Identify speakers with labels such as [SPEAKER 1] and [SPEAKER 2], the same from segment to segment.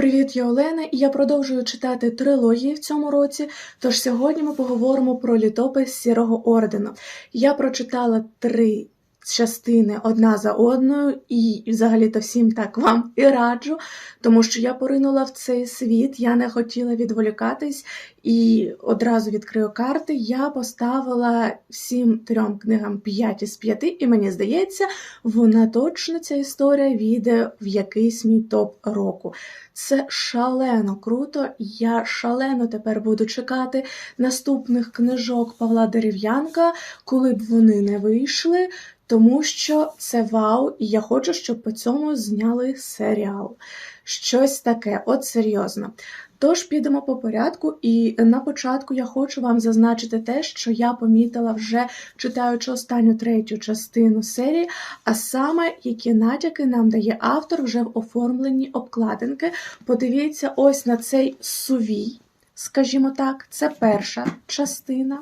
[SPEAKER 1] Привіт, я Олена, і я продовжую читати трилогії в цьому році. Тож сьогодні ми поговоримо про літопис Сірого ордену. Я прочитала три частини одна за одною, і взагалі-то всім так вам і раджу, тому що я поринула в цей світ, я не хотіла відволікатись і одразу відкрию карти. Я поставила всім трьом книгам 5 із 5, і мені здається, вона точно ця історія війде в якийсь мій топ року. Це шалено круто. Я шалено тепер буду чекати наступних книжок Павла Дерев'янка, коли б вони не вийшли. Тому що це вау, і я хочу, щоб по цьому зняли серіал. Щось таке, от серйозно. Тож підемо по порядку, і на початку я хочу вам зазначити те, що я помітила вже читаючи останню третю частину серії, а саме які натяки нам дає автор вже в оформленні обкладинки. Подивіться ось на цей сувій, скажімо так, це перша частина.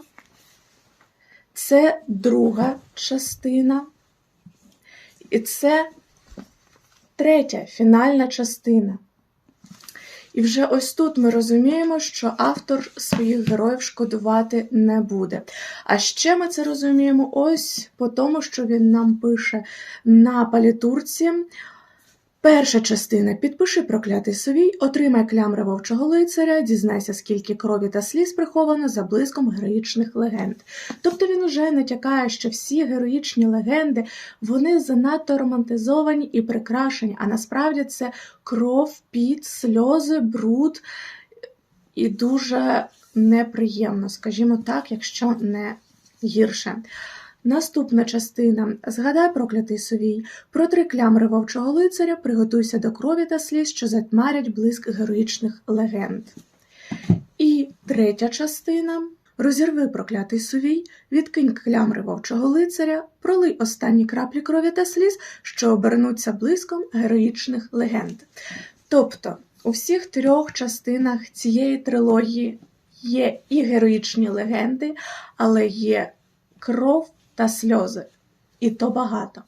[SPEAKER 1] Це друга частина. І це третя фінальна частина. І вже ось тут ми розуміємо, що автор своїх героїв шкодувати не буде. А ще ми це розуміємо ось по тому, що він нам пише на палітурці. Перша частина підпиши проклятий совій, отримай клямри вовчого лицаря, дізнайся, скільки крові та сліз приховано за блиском героїчних легенд. Тобто він уже натякає, що всі героїчні легенди вони занадто романтизовані і прикрашені, а насправді це кров, піт, сльози, бруд і дуже неприємно, скажімо так, якщо не гірше. Наступна частина. Згадай проклятий совій. Протри клямри вовчого лицаря, приготуйся до крові та сліз, що затьмарять блиск героїчних легенд. І третя частина. Розірви проклятий сувій, відкинь клямри вовчого лицаря, пролий останні краплі крові та сліз, що обернуться блиском героїчних легенд. Тобто, у всіх трьох частинах цієї трилогії є і героїчні легенди, але є кров та сльози. І то багато.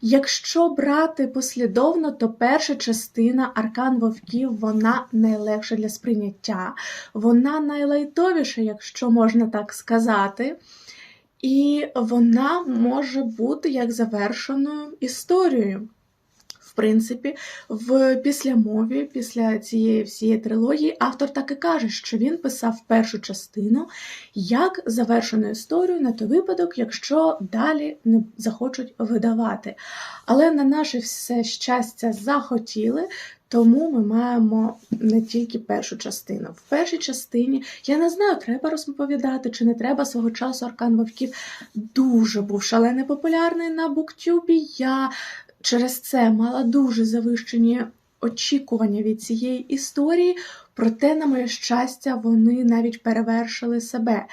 [SPEAKER 1] Якщо брати послідовно, то перша частина Аркан Вовків вона найлегша для сприйняття, вона найлайтовіша, якщо можна так сказати. І вона може бути як завершеною історією. Принципі, в післямові, після цієї всієї трилогії, автор так і каже, що він писав першу частину як завершену історію на той випадок, якщо далі не захочуть видавати. Але на наше все щастя захотіли. Тому ми маємо не тільки першу частину. В першій частині я не знаю, треба розповідати чи не треба свого часу Аркан Вовків дуже був шалено популярний на Буктюбі. Я через це мала дуже завищені очікування від цієї історії, проте, на моє щастя, вони навіть перевершили себе.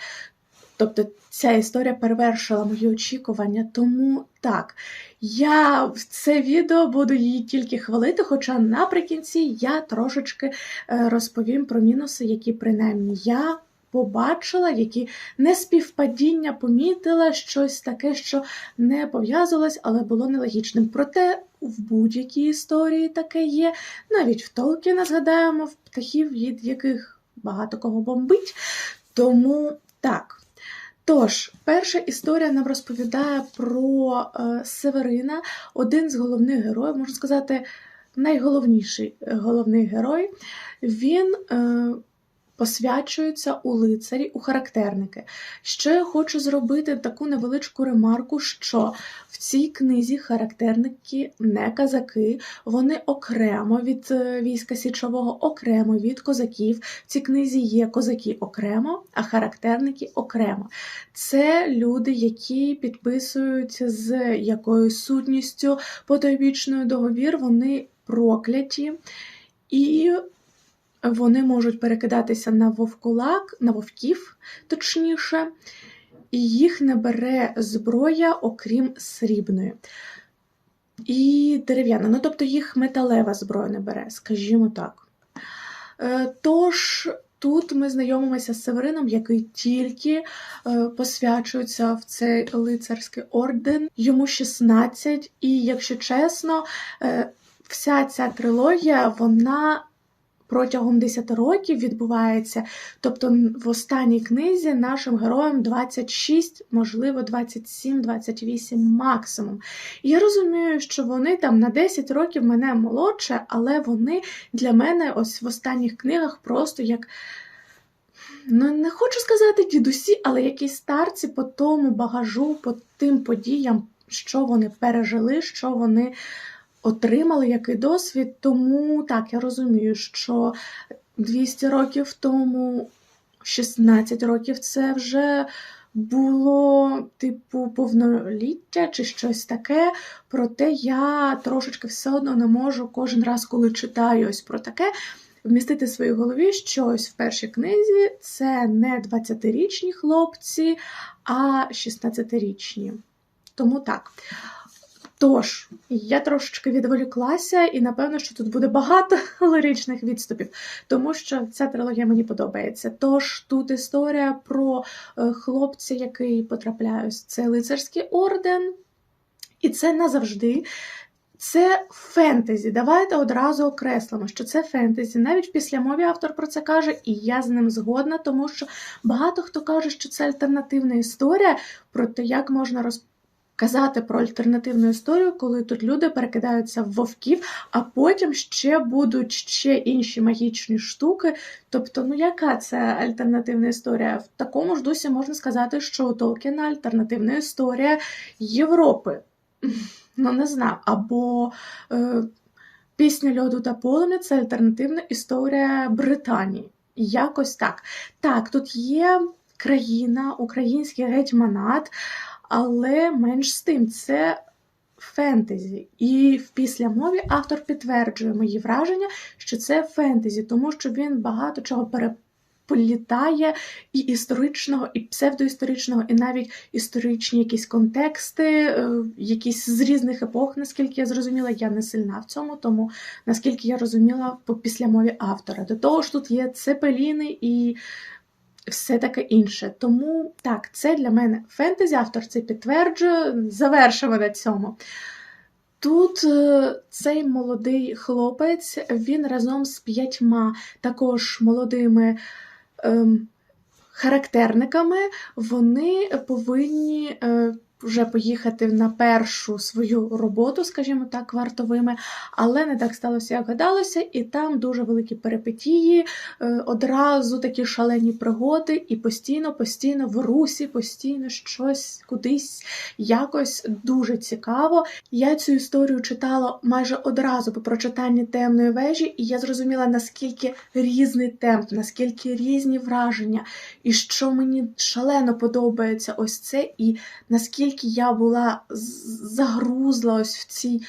[SPEAKER 1] Тобто ця історія перевершила мої очікування, тому так, я в це відео буду її тільки хвалити, хоча наприкінці я трошечки розповім про мінуси, які принаймні я побачила, які неспівпадіння помітила, щось таке, що не пов'язувалось, але було нелогічним. Проте в будь-якій історії таке є. Навіть в Толкіна згадаємо в птахів, від яких багато кого бомбить. Тому так. Тож, перша історія нам розповідає про е, Северина, один з головних героїв, можна сказати, найголовніший головний герой. Він е, посвячуються у лицарі, у характерники. Ще я хочу зробити таку невеличку ремарку, що в цій книзі характерники не казаки, вони окремо від е, війська січового, окремо від козаків. В цій книзі є козаки окремо, а характерники окремо. Це люди, які підписують з якоюсь сутністю потойбічною договір, вони прокляті. І вони можуть перекидатися на вовкулак, на вовків, точніше, і їх не бере зброя, окрім срібної. І дерев'яна, ну тобто їх металева зброя не бере, скажімо так. Е, тож, тут ми знайомимося з Северином, який тільки е, посвячується в цей лицарський орден. Йому 16, і, якщо чесно, е, вся ця трилогія, вона протягом 10 років відбувається. Тобто в останній книзі нашим героям 26, можливо, 27, 28 максимум. Я розумію, що вони там на 10 років мене молодше, але вони для мене ось в останніх книгах просто як. Ну, не хочу сказати дідусі, але якісь старці по тому багажу, по тим подіям, що вони пережили, що вони отримали, який досвід. Тому так, я розумію, що 200 років тому, 16 років це вже було, типу, повноліття чи щось таке. Проте я трошечки все одно не можу кожен раз, коли читаю ось про таке, вмістити в своїй голові, що ось в першій книзі це не 20-річні хлопці, а 16-річні. Тому так. Тож, я трошечки відволіклася, і напевно, що тут буде багато лиричних відступів, тому що ця трилогія мені подобається. Тож тут історія про е, хлопця, який потрапляє в цей лицарський орден, і це назавжди. Це фентезі. Давайте одразу окреслимо, що це фентезі. Навіть в післямові автор про це каже, і я з ним згодна, тому що багато хто каже, що це альтернативна історія про те, як можна розказати про альтернативну історію, коли тут люди перекидаються в вовків, а потім ще будуть ще інші магічні штуки. Тобто, ну яка це альтернативна історія? В такому ж дусі можна сказати, що у Толкіна альтернативна історія Європи. Ну, не знаю, або е, Пісня льоду та полум'я це альтернативна історія Британії. Якось так. Так, тут є країна, український гетьманат, але менш з тим, це фентезі. І в післямові автор підтверджує мої враження, що це фентезі, тому що він багато чого переплітає і історичного, і псевдоісторичного, і навіть історичні якісь контексти, е, якісь з різних епох, наскільки я зрозуміла, я не сильна в цьому, тому наскільки я розуміла по післямові автора. До того ж, тут є цепеліни і все таке інше. Тому так, це для мене фентезі, автор це підтверджує. Завершимо на цьому. Тут е, цей молодий хлопець, він разом з п'ятьма також молодими ем, характерниками, вони повинні е, вже поїхати на першу свою роботу, скажімо так, вартовими, але не так сталося, як гадалося, і там дуже великі перипетії, е, одразу такі шалені пригоди, і постійно, постійно в русі, постійно щось кудись якось дуже цікаво. Я цю історію читала майже одразу по прочитанні темної вежі, і я зрозуміла, наскільки різний темп, наскільки різні враження, і що мені шалено подобається ось це, і наскільки я була загрузла ось в цій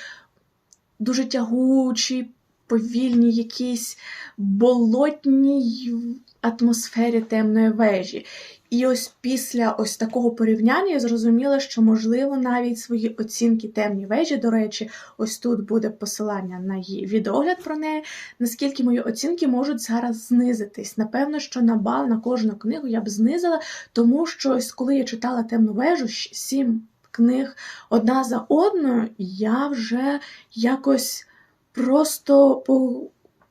[SPEAKER 1] дуже тягучій, повільній, якійсь болотній атмосфері темної вежі. І ось після ось такого порівняння я зрозуміла, що можливо навіть свої оцінки темній вежі. До речі, ось тут буде посилання на її відеогляд про неї. Наскільки мої оцінки можуть зараз знизитись? Напевно, що на бал на кожну книгу я б знизила, тому що ось коли я читала темну вежу, сім книг одна за одною, я вже якось просто по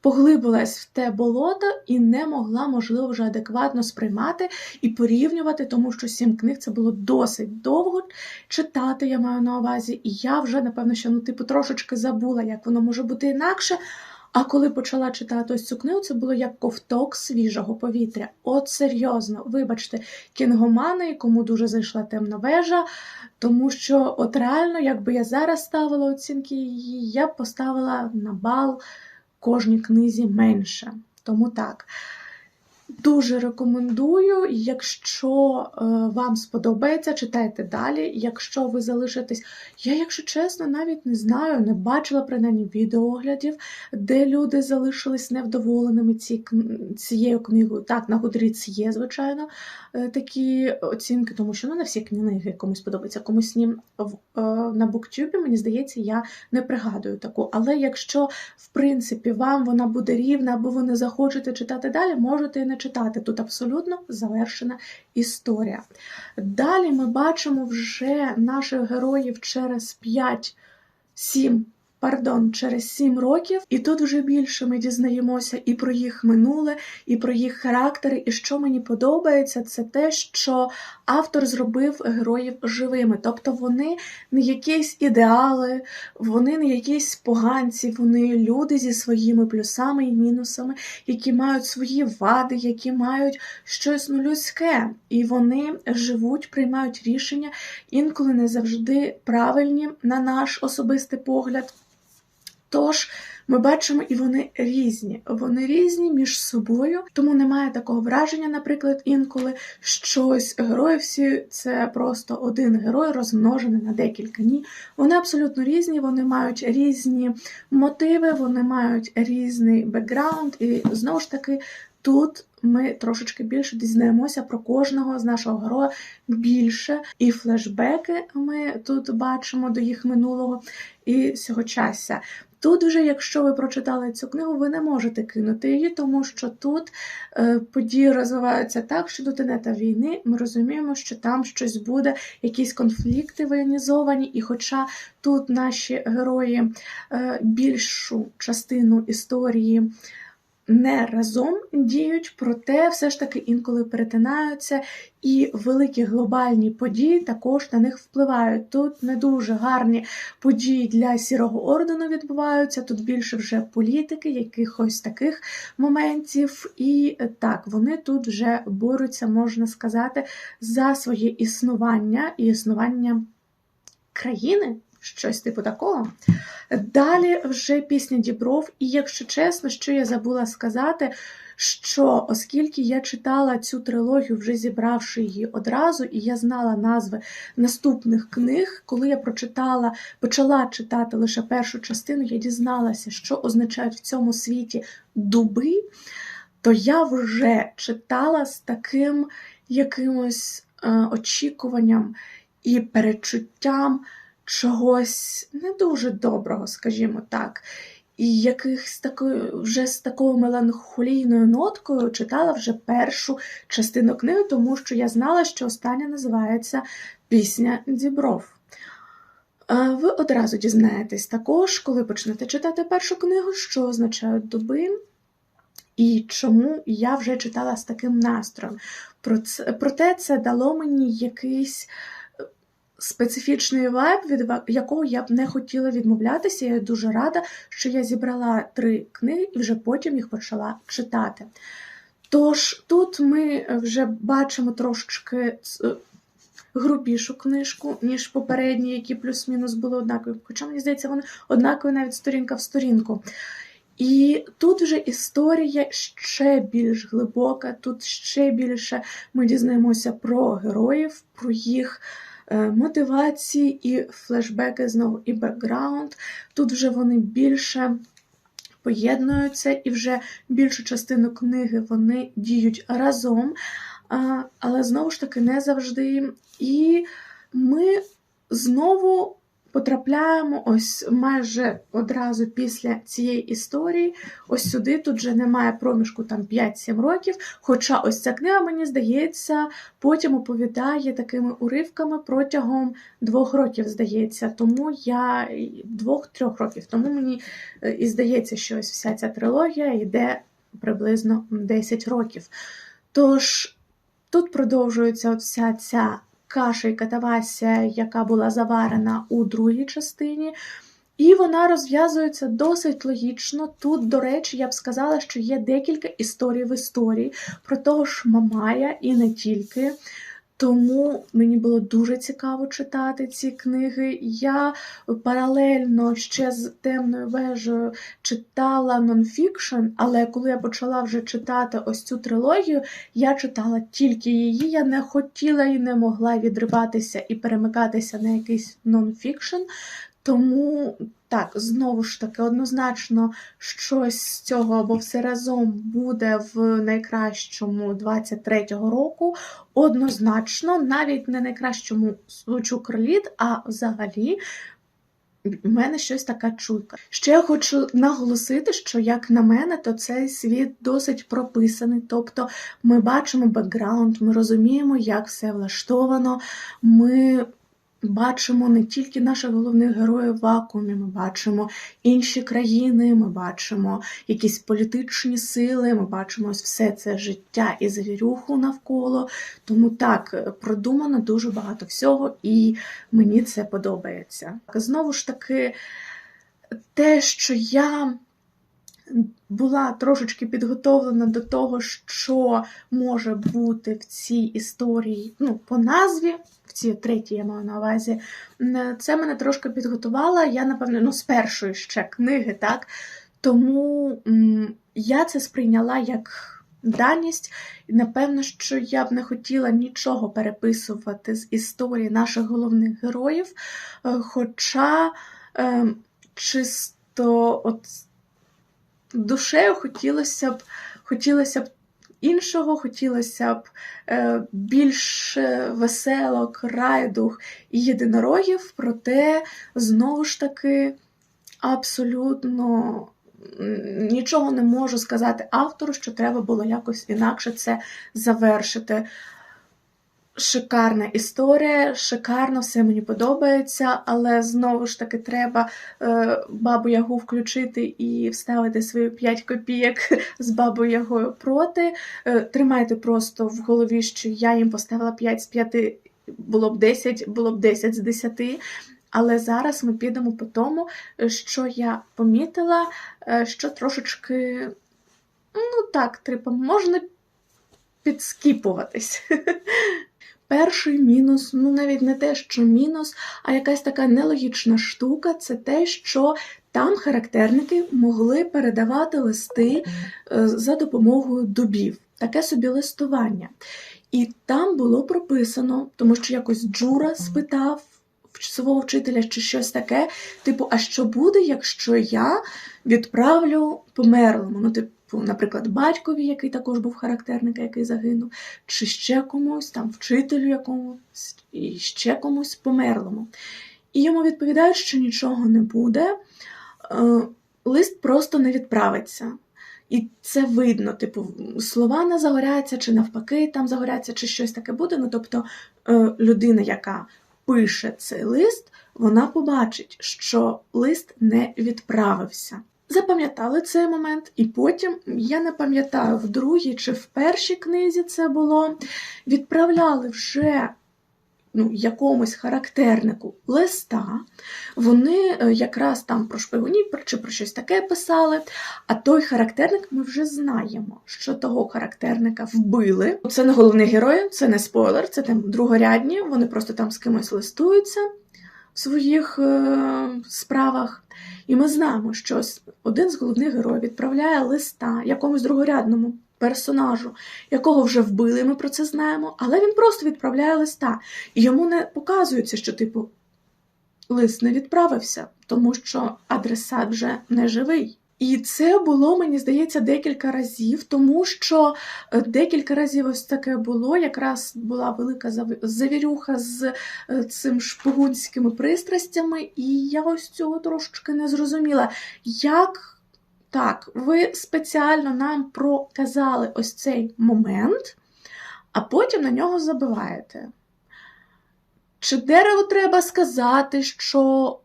[SPEAKER 1] поглибилась в те болото і не могла, можливо, вже адекватно сприймати і порівнювати, тому що сім книг це було досить довго читати, я маю на увазі, і я вже, напевно, що ну, типу, трошечки забула, як воно може бути інакше. А коли почала читати ось цю книгу, це було як ковток свіжого повітря. От серйозно, вибачте, кінгомани, кому дуже зайшла темна вежа, тому що от реально, якби я зараз ставила оцінки її, я б поставила на бал кожній книзі менше. Тому так. Дуже рекомендую, якщо е, вам сподобається, читайте далі. Якщо ви залишитесь, я, якщо чесно, навіть не знаю, не бачила принаймні відеоглядів, де люди залишились невдоволеними ці, цією книгою. Так, на Goodreads є, звичайно, е, такі оцінки, тому що ну, не всі книги комусь подобаються, комусь ні. Е, на буктюбі, мені здається, я не пригадую таку. Але якщо, в принципі, вам вона буде рівна, або ви не захочете читати далі, можете і не читати. Тут абсолютно завершена історія. Далі ми бачимо вже наших героїв через 5-7 Пардон, через сім років, і тут вже більше ми дізнаємося і про їх минуле, і про їх характери. І що мені подобається, це те, що автор зробив героїв живими. Тобто вони не якісь ідеали, вони не якісь поганці, вони люди зі своїми плюсами і мінусами, які мають свої вади, які мають щось ну, людське, і вони живуть, приймають рішення, інколи не завжди правильні на наш особистий погляд. Тож ми бачимо, і вони різні. Вони різні між собою, тому немає такого враження, наприклад, інколи щось герої всі це просто один герой розмножений на декілька. Ні, вони абсолютно різні, вони мають різні мотиви, вони мають різний бекграунд, і знову ж таки. Тут ми трошечки більше дізнаємося про кожного з нашого героя більше, і флешбеки ми тут бачимо до їх минулого і сьогочасся. Тут, вже, якщо ви прочитали цю книгу, ви не можете кинути її, тому що тут е, події розвиваються так, що до тенета війни ми розуміємо, що там щось буде, якісь конфлікти воєнізовані, і хоча тут наші герої е, більшу частину історії не разом діють, проте все ж таки інколи перетинаються, і великі глобальні події також на них впливають. Тут не дуже гарні події для сірого ордену відбуваються, тут більше вже політики, якихось таких моментів. І так, вони тут вже борються, можна сказати, за своє існування і існування країни. Щось типу такого. Далі вже пісня Дібров, і якщо чесно, що я забула сказати, що оскільки я читала цю трилогію, вже зібравши її одразу, і я знала назви наступних книг, коли я прочитала, почала читати лише першу частину, я дізналася, що означають в цьому світі дуби, то я вже читала з таким якимось е, очікуванням і перечуттям чогось не дуже доброго, скажімо так. І якихось такою вже з такою меланхолійною ноткою читала вже першу частину книги, тому що я знала, що остання називається Пісня Дібров. Ви одразу дізнаєтесь також, коли почнете читати першу книгу, що означають дуби, і чому я вже читала з таким настроєм. Проте це дало мені якийсь специфічний вайб, від якого я б не хотіла відмовлятися. Я дуже рада, що я зібрала три книги і вже потім їх почала читати. Тож тут ми вже бачимо трошечки е, грубішу книжку, ніж попередні, які плюс-мінус були однакові. Хоча, мені здається, вони однакові навіть сторінка в сторінку. І тут вже історія ще більш глибока, тут ще більше ми дізнаємося про героїв, про їх. Е, мотивації і флешбеки знову і бекграунд. Тут вже вони більше поєднуються, і вже більшу частину книги вони діють разом, але знову ж таки не завжди. І ми знову потрапляємо ось майже одразу після цієї історії. Ось сюди тут вже немає проміжку там 5-7 років. Хоча ось ця книга, мені здається, потім оповідає такими уривками протягом двох років, здається. Тому я двох-трьох років. Тому мені е, і здається, що ось вся ця трилогія йде приблизно 10 років. Тож тут продовжується от вся ця каша і катавасія, яка була заварена у другій частині. І вона розв'язується досить логічно. Тут, до речі, я б сказала, що є декілька історій в історії про того ж Мамая і не тільки. Тому мені було дуже цікаво читати ці книги. Я паралельно ще з темною вежею читала нонфікшн, але коли я почала вже читати ось цю трилогію, я читала тільки її. Я не хотіла і не могла відриватися і перемикатися на якийсь нонфікшн. Тому так, знову ж таки, однозначно, щось з цього або все разом буде в найкращому 23-го року. Однозначно, навіть не найкращому звучу кроліт, а взагалі. У мене щось така чуйка. Ще я хочу наголосити, що, як на мене, то цей світ досить прописаний. Тобто ми бачимо бекграунд, ми розуміємо, як все влаштовано. ми бачимо не тільки наших головних героїв в вакуумі, ми бачимо інші країни, ми бачимо якісь політичні сили, ми бачимо ось все це життя і завірюху навколо. Тому так, продумано дуже багато всього, і мені це подобається. Знову ж таки, те, що я була трошечки підготовлена до того, що може бути в цій історії, ну, по назві, в цій третій я маю на увазі, це мене трошки підготувало. Я, напевно, ну, з першої ще книги, так. Тому я це сприйняла як даність, і напевно, що я б не хотіла нічого переписувати з історії наших головних героїв. Е, Хоча е, чисто от душею хотілося б, хотілося б іншого, хотілося б е, більш е, веселок, райдух і єдинорогів, проте знову ж таки абсолютно нічого не можу сказати автору, що треба було якось інакше це завершити. Шикарна історія, шикарно, все мені подобається, але знову ж таки треба е, бабу Ягу включити і вставити свої 5 копійок з бабою Ягою проти. Е, тримайте просто в голові, що я їм поставила 5 з 5, було б 10, було б 10 з 10. Але зараз ми підемо по тому, що я помітила, е, що трошечки, ну так, типу, можна підскіпуватись. Перший мінус, ну навіть не те, що мінус, а якась така нелогічна штука це те, що там характерники могли передавати листи е, за допомогою дубів, таке собі листування. І там було прописано, тому що якось Джура спитав свого вчителя чи щось таке, типу, а що буде, якщо я відправлю померлому? Ну, типу, наприклад, батькові, який також був характерник, який загинув, чи ще комусь, там, вчителю якомусь, і ще комусь померлому. І йому відповідають, що нічого не буде, е, лист просто не відправиться. І це видно, типу, слова не загоряться, чи навпаки там загоряться, чи щось таке буде. Ну, тобто е, людина, яка пише цей лист, вона побачить, що лист не відправився. Запам'ятали цей момент, і потім, я не пам'ятаю, в другій чи в першій книзі це було, відправляли вже ну, якомусь характернику листа, вони е, якраз там про шпигунів чи про щось таке писали. А той характерник ми вже знаємо, що того характерника вбили. Це не головний герой, це не спойлер, це там другорядні, вони просто там з кимось листуються в своїх е, справах. І ми знаємо, що один з головних героїв відправляє листа якомусь другорядному персонажу, якого вже вбили, ми про це знаємо, але він просто відправляє листа. І йому не показується, що, типу, лист не відправився, тому що адресат вже не живий. І це було, мені здається, декілька разів, тому що е, декілька разів ось таке було. Якраз була велика завірюха з е, цим шпигунськими пристрастями, і я ось цього трошечки не зрозуміла. Як так, ви спеціально нам проказали ось цей момент, а потім на нього забиваєте. Чи дереву треба сказати, що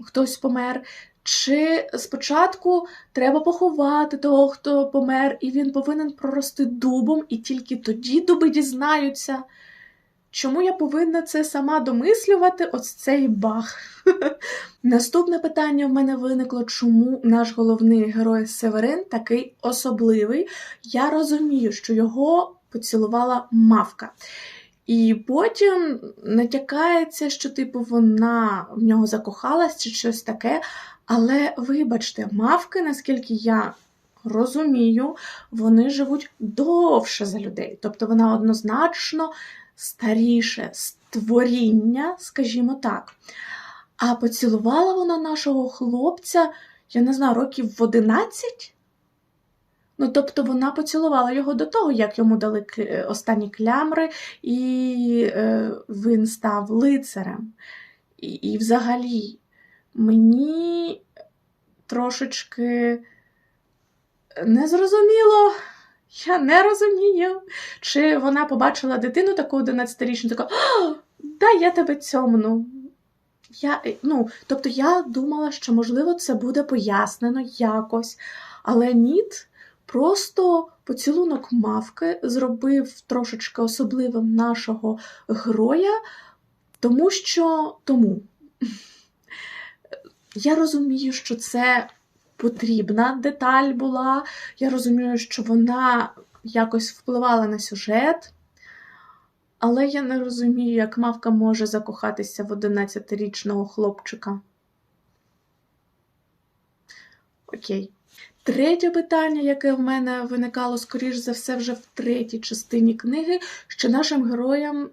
[SPEAKER 1] хтось помер, чи спочатку треба поховати того, хто помер, і він повинен прорости дубом, і тільки тоді дуби дізнаються. Чому я повинна це сама домислювати? Ось цей баг. Наступне питання в мене виникло, чому наш головний герой Северин такий особливий. Я розумію, що його поцілувала мавка. І потім натякається, що типу вона в нього закохалась чи щось таке. Але вибачте, мавки, наскільки я розумію, вони живуть довше за людей. Тобто вона однозначно старіше створіння, скажімо так. А поцілувала вона нашого хлопця, я не знаю, років в 11? Ну, тобто вона поцілувала його до того, як йому дали останні клямри, і е, він став лицарем. І, і взагалі, мені трошечки незрозуміло, я не розумію, чи вона побачила дитину таку 11-річну, така, «А, да, я тебе цьомну. Я, ну, тобто я думала, що, можливо, це буде пояснено якось, але ніт, просто поцілунок мавки зробив трошечки особливим нашого героя, тому що тому. Я розумію, що це потрібна деталь була. Я розумію, що вона якось впливала на сюжет. Але я не розумію, як мавка може закохатися в 11-річного хлопчика. Окей. Третє питання, яке в мене виникало, скоріш за все, вже в третій частині книги, що нашим героям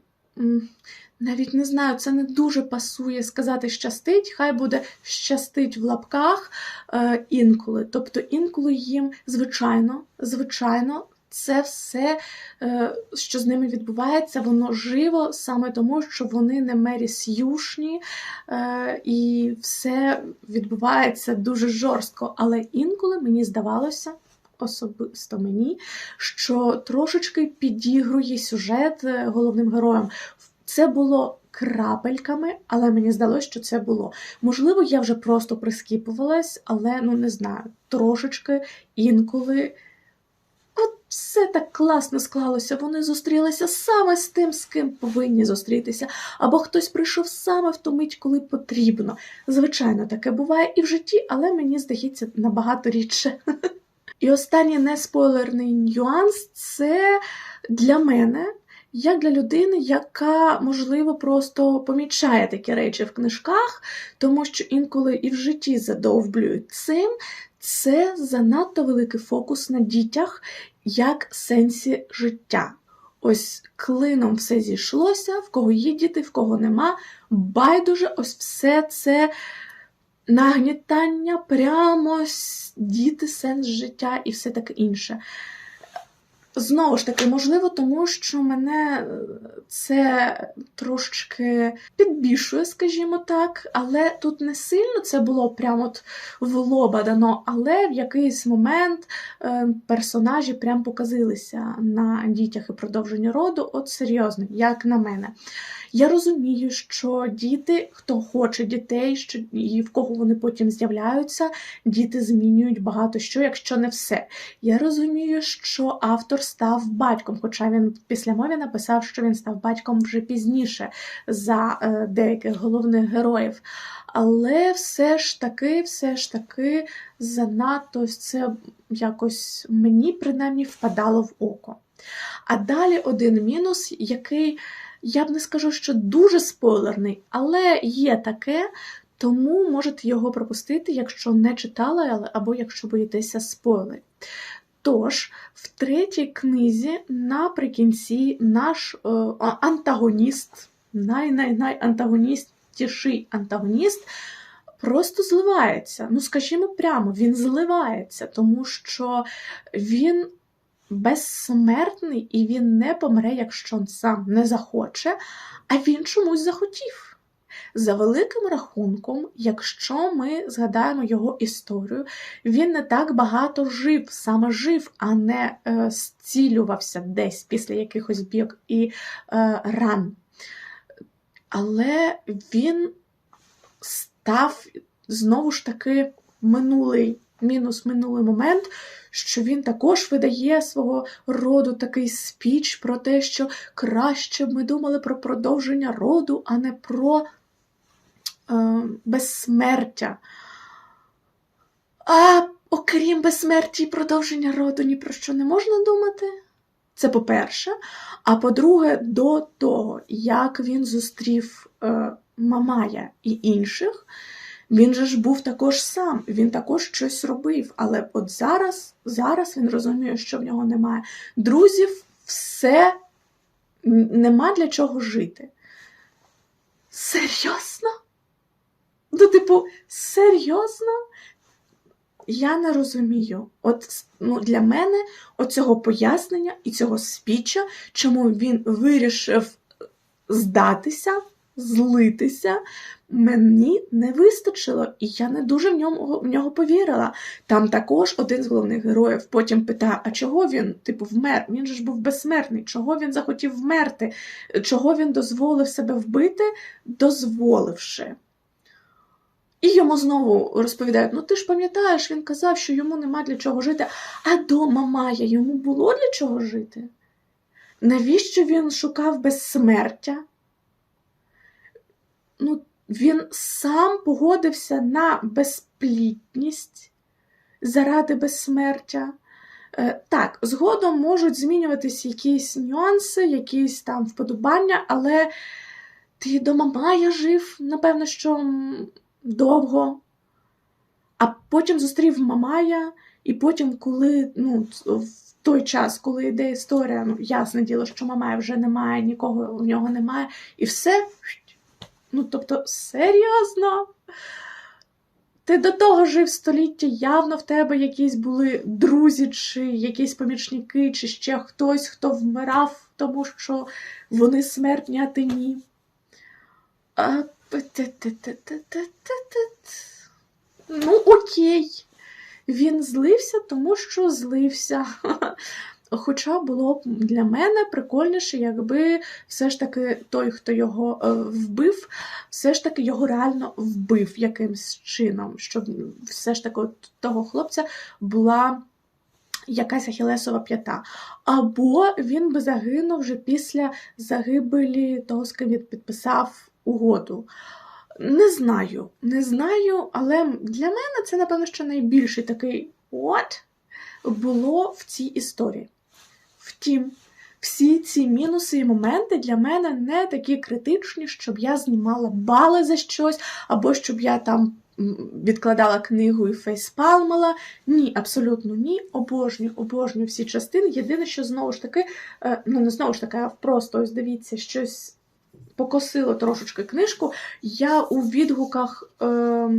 [SPEAKER 1] навіть не знаю, це не дуже пасує сказати щастить, хай буде щастить в лапках е, інколи. Тобто інколи їм, звичайно, звичайно, це все, е, що з ними відбувається, воно живо саме тому, що вони не мері сюшні, е, і все відбувається дуже жорстко. Але інколи мені здавалося. Особисто мені, що трошечки підігрує сюжет е, головним героям. Це було крапельками, але мені здалося, що це було. Можливо, я вже просто прискіпувалась, але ну не знаю, трошечки інколи. От все так класно склалося. Вони зустрілися саме з тим, з ким повинні зустрітися, або хтось прийшов саме в ту мить, коли потрібно. Звичайно, таке буває і в житті, але мені здається набагато рідше. І останній неспойлерний нюанс це для мене як для людини, яка, можливо, просто помічає такі речі в книжках, тому що інколи і в житті задовблюють цим, це занадто великий фокус на дітях як сенсі життя. Ось клином все зійшлося, в кого є діти, в кого нема. Байдуже, ось все це нагнітання, прямо діти, сенс життя і все таке інше. Знову ж таки, можливо, тому що мене це трошечки підбішує, скажімо так, але тут не сильно це було прямо от в лоба дано, але в якийсь момент е, персонажі прям показилися на дітях і продовженні роду, от серйозно, як на мене. Я розумію, що діти, хто хоче дітей, що і в кого вони потім з'являються, діти змінюють багато що, якщо не все. Я розумію, що автор став батьком, хоча він після мови написав, що він став батьком вже пізніше за е, деяких головних героїв. Але все ж таки, все ж таки, занадто це якось мені принаймні впадало в око. А далі один мінус, який я б не скажу, що дуже спойлерний, але є таке, тому можете його пропустити, якщо не читали, або якщо боїтеся спойлерів. Тож, в третій книзі наприкінці наш е, антагоніст, най-най-най антагоністіший антагоніст, просто зливається. Ну, скажімо прямо, він зливається, тому що він безсмертний і він не помре, якщо сам не захоче, а він чомусь захотів. За великим рахунком, якщо ми згадаємо його історію, він не так багато жив, саме жив, а не е, зцілювався десь після якихось бійок і е, ран. Але він став знову ж таки минулий мінус минулий момент, що він також видає свого роду такий спіч про те, що краще б ми думали про продовження роду, а не про е, безсмертя. А окрім безсмерті і продовження роду, ні про що не можна думати. Це по-перше. А по-друге, до того, як він зустрів е, Мамая і інших, він же ж був також сам, він також щось робив. Але от зараз, зараз він розуміє, що в нього немає друзів, все нема для чого жити. Серйозно? Ну, типу, серйозно? Я не розумію. От ну, для мене оцього пояснення і цього спіча, чому він вирішив здатися злитися, мені не вистачило, і я не дуже в ньому в нього повірила. Там також один з головних героїв потім питає: а чого він, типу, вмер? Він же ж був безсмертний, чого він захотів вмерти? Чого він дозволив себе вбити, дозволивши? І йому знову розповідають: ну ти ж пам'ятаєш, він казав, що йому нема для чого жити, а дома Майя йому було для чого жити? Навіщо він шукав безсмертя? Ну, він сам погодився на безплітність заради безсмертя. Е, Так, згодом можуть змінюватись якісь нюанси, якісь там вподобання, але ти до Мамая жив, напевно, що довго. А потім зустрів Мамая, і потім, коли ну, в той час, коли йде історія, ну, ясне діло, що Мамая вже немає, нікого в нього немає, і все. Ну, тобто, серйозно? Ти до того жив століття, явно в тебе якісь були друзі, чи якісь помічники, чи ще хтось, хто вмирав, тому що вони смертні, а ти ні. А. Ну, окей. Він злився, тому що злився. Хоча було б для мене прикольніше, якби все ж таки той, хто його е, вбив, все ж таки його реально вбив якимсь чином, щоб все ж таки от того хлопця була якась ахілесова п'ята. Або він би загинув вже після загибелі того, з ким він підписав угоду. Не знаю, не знаю, але для мене це, напевно, що найбільший такий от було в цій історії. Втім, всі ці мінуси і моменти для мене не такі критичні, щоб я знімала бали за щось, або щоб я там відкладала книгу і фейспалмала. Ні, абсолютно ні. Обожнюю, обожнюю всі частини. Єдине, що знову ж таки, е, ну не знову ж таки, а просто ось дивіться, щось покосило трошечки книжку. Я у відгуках е,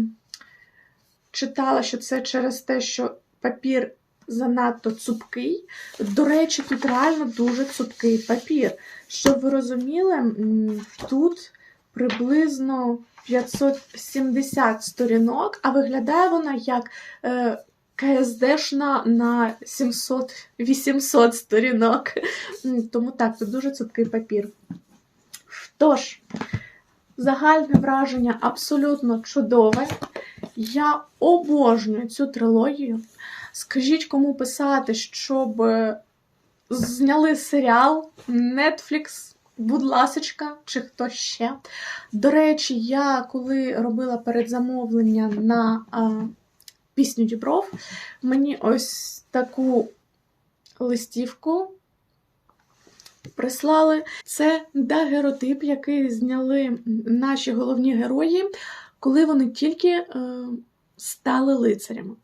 [SPEAKER 1] читала, що це через те, що папір занадто цупкий. До речі, тут реально дуже цупкий папір. Щоб ви розуміли, тут приблизно 570 сторінок, а виглядає вона як е, КСДшна на 700-800 сторінок. Тому так, тут дуже цупкий папір. Тож, загальне враження абсолютно чудове. Я обожнюю цю трилогію. Скажіть, кому писати, щоб е, зняли серіал Netflix, будь ласочка, чи хто ще. До речі, я коли робила передзамовлення на а, пісню Дібров, мені ось таку листівку прислали. Це дагеротип, який зняли наші головні герої, коли вони тільки е, стали лицарями.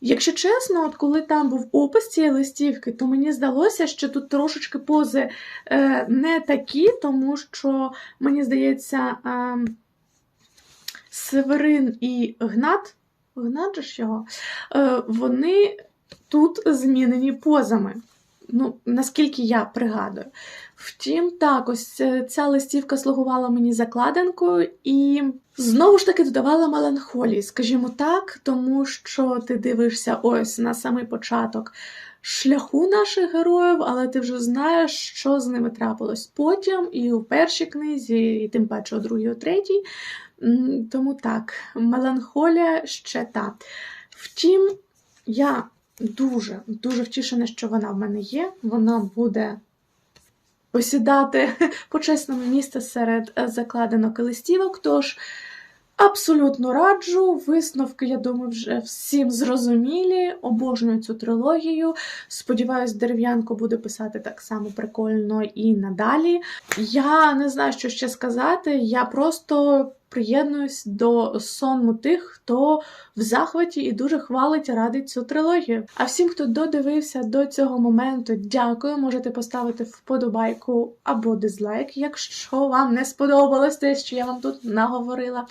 [SPEAKER 1] Якщо чесно, от коли там був опис цієї листівки, то мені здалося, що тут трошечки пози е, не такі, тому що, мені здається, е, Северин і Гнат, Гнат же ж його, е, вони тут змінені позами. Ну, наскільки я пригадую. Втім, так, ось е, ця листівка слугувала мені закладинкою і знову ж таки додавала меланхолії, скажімо так, тому що ти дивишся ось на самий початок шляху наших героїв, але ти вже знаєш, що з ними трапилось потім, і у першій книзі, і тим паче у другій, у третій. Тому так, меланхолія ще та. Втім, я дуже, дуже втішена, що вона в мене є. Вона буде посідати почесному місце серед е, закладинок і листівок. Тож абсолютно раджу. Висновки, я думаю, вже всім зрозумілі. Обожнюю цю трилогію. Сподіваюсь, дерев'янко буде писати так само прикольно і надалі. Я не знаю, що ще сказати. Я просто приєднуюсь до сонму тих, хто в захваті і дуже хвалить радить цю трилогію. А всім, хто додивився до цього моменту, дякую. Можете поставити вподобайку або дизлайк, якщо вам не сподобалось те, що я вам тут наговорила.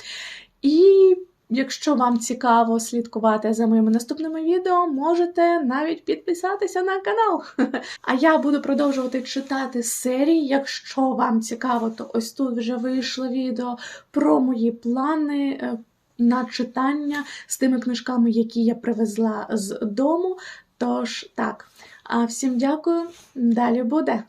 [SPEAKER 1] І Якщо вам цікаво слідкувати за моїми наступними відео, можете навіть підписатися на канал. А я буду продовжувати читати серії. Якщо вам цікаво, то ось тут вже вийшло відео про мої плани е, на читання з тими книжками, які я привезла з дому. Тож так, а всім дякую. Далі буде.